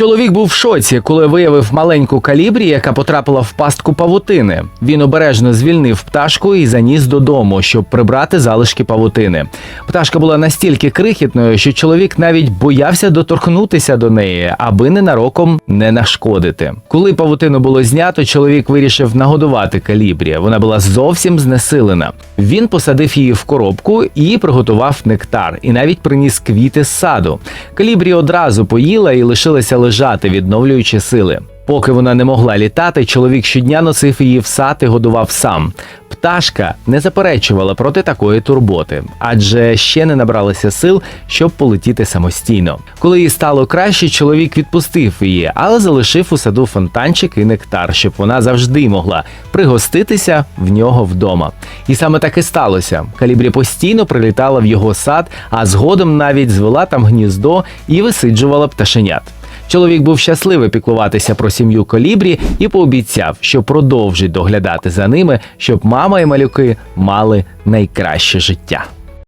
Чоловік був в шоці, коли виявив маленьку калібрі, яка потрапила в пастку павутини. Він обережно звільнив пташку і заніс додому, щоб прибрати залишки павутини. Пташка була настільки крихітною, що чоловік навіть боявся доторкнутися до неї, аби ненароком не нашкодити. Коли павутину було знято, чоловік вирішив нагодувати калібрі. Вона була зовсім знесилена. Він посадив її в коробку і приготував нектар, і навіть приніс квіти з саду. Калібрі одразу поїла і лишилася лежати, відновлюючи сили. Поки вона не могла літати, чоловік щодня носив її в сад і годував сам. Пташка не заперечувала проти такої турботи, адже ще не набралася сил, щоб полетіти самостійно. Коли їй стало краще, чоловік відпустив її, але залишив у саду фонтанчик і нектар, щоб вона завжди могла пригоститися в нього вдома. І саме так і сталося. Калібрі постійно прилітала в його сад, а згодом навіть звела там гніздо і висиджувала пташенят. Чоловік був щасливий піклуватися про сім'ю колібрі і пообіцяв, що продовжить доглядати за ними, щоб мама і малюки мали найкраще життя.